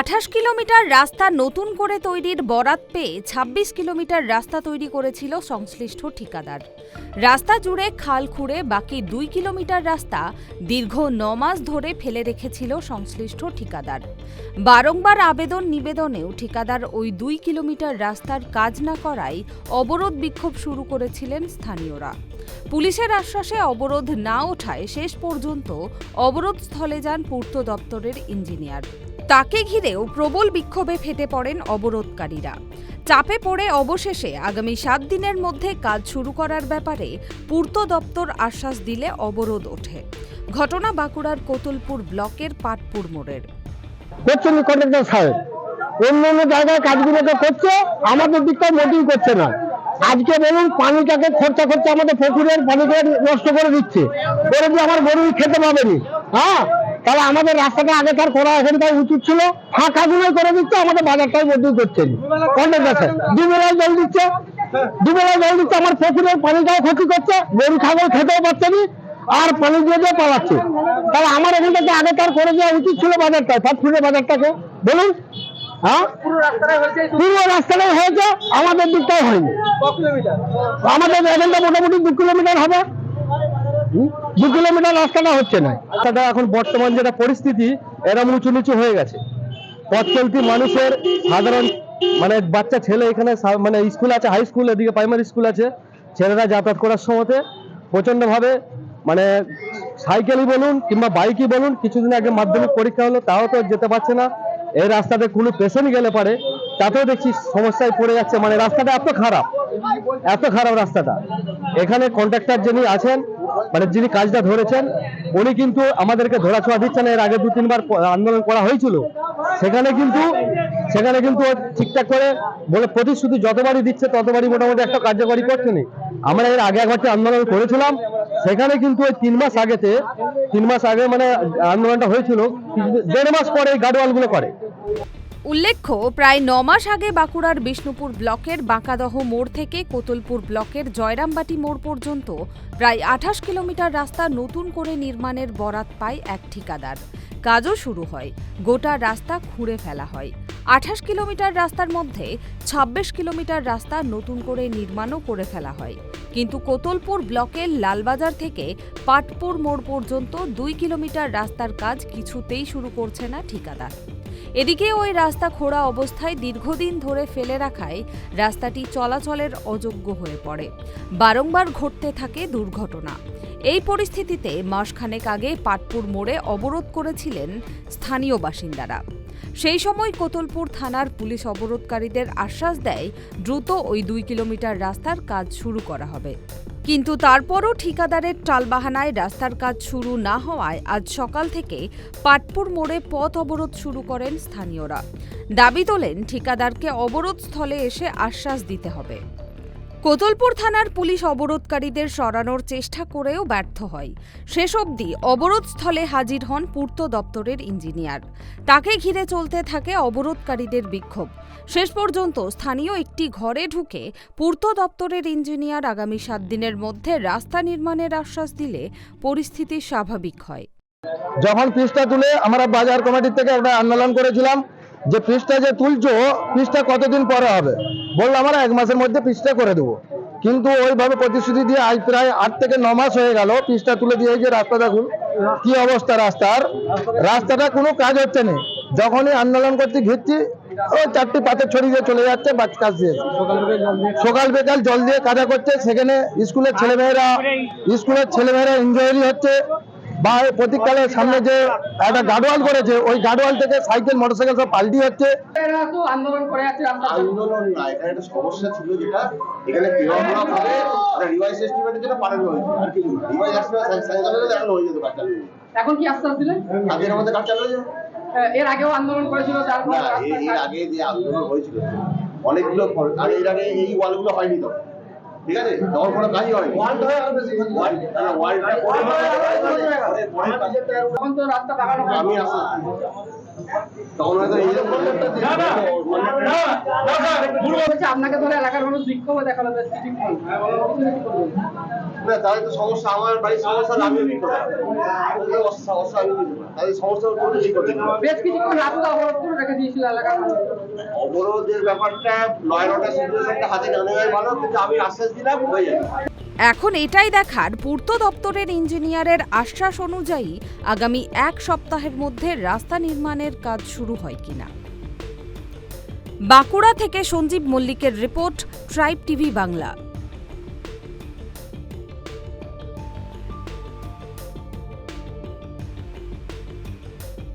আঠাশ কিলোমিটার রাস্তা নতুন করে তৈরির বরাত পেয়ে ২৬ কিলোমিটার রাস্তা তৈরি করেছিল সংশ্লিষ্ট ঠিকাদার। রাস্তা জুড়ে খাল খুঁড়ে বাকি দুই কিলোমিটার রাস্তা দীর্ঘ ন মাস ধরে ফেলে রেখেছিল সংশ্লিষ্ট ঠিকাদার। বারংবার আবেদন নিবেদনেও ঠিকাদার ওই দুই কিলোমিটার রাস্তার কাজ না করায় অবরোধ বিক্ষোভ শুরু করেছিলেন স্থানীয়রা। পুলিশের আশ্বাসে অবরোধ না ওঠায় শেষ পর্যন্ত অবরোধ স্থলে যান পূর্ত দপ্তরের ইঞ্জিনিয়ার। তাকে ঘিরেও প্রবল বিক্ষোভে ফেটে পড়েন অবরোধকারীরা। চাপে পড়ে অবশেষে আগামী সাত দিনের মধ্যে কাজ শুরু করার ব্যাপারে পূর্ত দপ্তর আশ্বাস দিলে অবরোধ ওঠে। ঘটনা বাঁকুড়ার কোতুলপুর ব্লকের পাটপুর মোড়ের। করছেন কন্ট্রাক্টর সাহেব। অন্য অন্য জায়গায় কাজগুলোকে করছে, আমাদের দিকটা মোটেই করছে না। আজকে বলুন, পানিটাকে খরচা খরচা আমাদের পুকুরের পানিকে নষ্ট করে দিচ্ছে। করে দিয়ে আমার গরু খেতে পাবেনি। হ্যাঁ? তাহলে আমাদের রাস্তাটা আগেকার করা এখানটাই উচিত ছিল। ফাঁকাগুলোই করে দিচ্ছে, আমাদের বাজারটাই মোটেই করছেন সাহেব দুবেলায় জল দিচ্ছে। দুবেলায় জল দিচ্ছে, আমার পুকুরের পানিটাও ক্ষতি করছে, গরু, ছাগল খেতেও পারছে না, আর পানি দিয়ে পালাচ্ছে। তাহলে আমার এখান থেকে আগেকার করে দেওয়া উচিত ছিল বাজারটা ফাটফুটের বাজারটাকে। বলুন। হ্যাঁ? পুরো রাস্তাটাই হয়েছে, আমাদের দিকটাই হয়নি। আমাদের এখানটা মোটামুটি দু কিলোমিটার হবে? দু কিলোমিটার রাস্তাটা হচ্ছে না। রাস্তাটা এখন বর্তমান যেটা পরিস্থিতি এরম উঁচু নিচু হয়ে গেছে। পথ চলতি মানুষের সাধারণ মানে বাচ্চা ছেলে এখানে মানে স্কুল আছে হাই স্কুল এদিকে প্রাইমারি স্কুল আছে, ছেলেরা যাতায়াত করার সময়তে প্রচণ্ডভাবে মানে সাইকেলই বলুন কিংবা বাইকই বলুন, কিছুদিন আগে মাধ্যমিক পরীক্ষা হলো, তাও তো যেতে পারছে না। এই রাস্তাতে কোনো পেশেন্ট গেলে পারে, তাতেও দেখছি সমস্যায় পড়ে যাচ্ছে। মানে রাস্তাটা এত খারাপ এত খারাপ রাস্তাটা। এখানে কন্ট্রাক্টর যিনি আছেন মানে যিনি কাজটা ধরেছেন, উনি কিন্তু আমাদেরকে ধরা ধরাছোঁয়া দিচ্ছেন। এর আগে দু, তিনবার আন্দোলন করা হয়েছিল। সেখানে কিন্তু সেখানে কিন্তু ঠিকঠাক করে বলে প্রতিশ্রুতি যতবারই দিচ্ছে, ততবারই মোটামুটি একটা কার্যকরী করছে না আমরা এর আগে একবার আন্দোলন করেছিলাম, সেখানে কিন্তু ওই তিন মাস আগেতে, তিন মাস আগে মানে আন্দোলনটা হয়েছিল দেড় মাস পরে এই গার্ডওয়ালগুলো করে। উল্লেখ্য, প্রায় ন মাস আগে বাঁকুড়ার বিষ্ণুপুর ব্লকের বাঁকাদহ মোড় থেকে কোতলপুর ব্লকের জয়রামবাটি মোড় পর্যন্ত প্রায় আঠাশ কিলোমিটার রাস্তা নতুন করে নির্মাণের বরাত পায় এক ঠিকাদার। কাজও শুরু হয়, গোটা রাস্তা খুঁড়ে ফেলা হয়। আঠাশ কিলোমিটার রাস্তার মধ্যে ২৬ কিলোমিটার রাস্তা নতুন করে নির্মাণও করে ফেলা হয়। কিন্তু কোতলপুর ব্লকের লালবাজার থেকে পাটপুর মোড় পর্যন্ত দুই কিলোমিটার রাস্তার কাজ কিছুতেই শুরু করছে না ঠিকাদার। এদিকে ওই রাস্তা খোঁড়া অবস্থায় দীর্ঘদিন ধরে ফেলে রাখায় রাস্তাটি চলাচলের অযোগ্য হয়ে পড়ে। বারংবার ঘটতে থাকে দুর্ঘটনা। এই পরিস্থিতিতে মাসখানেক আগে পাটপুর মোড়ে অবরোধ করেছিলেন স্থানীয় বাসিন্দারা। সেই সময় কোতলপুর থানার পুলিশ অবরোধকারীদের আশ্বাস দেয়, দ্রুত ওই দুই কিলোমিটার রাস্তার কাজ শুরু করা হবে। কিন্তু তারপরও ঠিকাদারের টালবাহানায় রাস্তার কাজ শুরু না হওয়ায় আজ সকাল থেকে পাটপুর মোড়ে পথ অবরোধ শুরু করেন স্থানীয়রা। দাবি তোলেন, ঠিকাদারকে অবরোধ স্থলে এসে আশ্বাস দিতে হবে। কোতলপুর থানার পুলিশ অবরোধকারীদের সরানোর চেষ্টা করেও ব্যর্থ হয়। শেষ অবধি অবরোধস্থলে হাজির হন পূর্ত দপ্তরের ইঞ্জিনিয়ার। তাকে ঘিরে চলতে থাকে অবরোধকারীদের বিক্ষোভ। শেষ পর্যন্ত স্থানীয় একটি ঘরে ঢুকে পূর্ত দপ্তরের ইঞ্জিনিয়ার আগামী সাত দিনের মধ্যে রাস্তা নির্মাণের আশ্বাস দিলে পরিস্থিতি স্বাভাবিক হয়। যখন পিসটা তুলে আমরা বাজার কমিটির থেকে একটা আন্দোলন করেছিলাম, যে পিসটা যে তুলছো পিসটা কতদিন পরে হবে? বলল, আমরা এক মাসের মধ্যে পিসটা করে দেবো। কিন্তু ওইভাবে প্রতিশ্রুতি দিয়ে আজ প্রায় আট থেকে ন মাস হয়ে গেল পিসটা তুলে দিয়ে যে রাস্তা দেখুন, কি অবস্থা রাস্তার? রাস্তাটা কোনো কাজ হচ্ছে না। যখনই আন্দোলন করতে ঘিরছি, ওই চারটি পাথর ছড়িয়ে চলে যাচ্ছে কাজ দিয়ে। সকাল বিকাল জল দিয়ে কাদা করছে। সেখানে স্কুলের ছেলেমেয়েরা স্কুলের ছেলেমেয়েরা ইঞ্জুরি হচ্ছে। বা এই প্রতীককালের সামনে যে একটা গার্ডওয়াল করেছে ওই গার্ডওয়াল থেকে সাইকেল মোটরসাইকেল সব পাল্টি হচ্ছে। আন্দোলন করে আছে আন্দোলন না এখানে একটা সমস্যা ছিল যেটা এখানে পেরোনো ভাবে একটা রিভাইস এস্টিমেটের জন্য পাঠানো হয়েছে আর কিছু রিভাইস এস্টিমেট সাইকেল হয়ে যেত কাজ চালু যেত। এখন কি আশ্বাস দিলেন আগের আমাদের কাজ চালু এর আগেও আন্দোলন করেছিল তারপর এর আগে যে আন্দোলন হয়েছিল অনেকগুলো ফল- আর এর আগে এই ওয়ালগুলো হয়নি তো। ঠিক আছে তখন কোনো কাজই হ্যাঁ, তখন তো রাস্তা বাগানো হয় আমি আসি তখন হয়তো এই আপনাকে ধরে এলাকার মানুষ বিক্ষোভ দেখাল বেশ কিছুক্ষণ না তাহলে তো সমস্যা আমার বাড়ির সমস্যা আমি কি সমস্যা আমি তাদের সমস্যা করতে ঠিক করতে বেশ কিছুক্ষণ রাস্তা অবরোধ করে রেখে দিয়েছিল এলাকার অবরোধের ব্যাপারটা লয়ের অর্ডার সিচুয়েশনটা হাতে না নেওয়াই ভালো কিন্তু আমি আশ্বাস দিলাম হয়ে যাবে। এখন এটাই দেখার পূর্ত দপ্তরের ইঞ্জিনিয়ারের আশ্বাস অনুযায়ী আগামী এক সপ্তাহের মধ্যে রাস্তা নির্মাণের কাজ শুরু হয় কিনা। বাঁকুড়া থেকে সঞ্জীব মল্লিকের রিপোর্ট ট্রাইব টিভি বাংলা।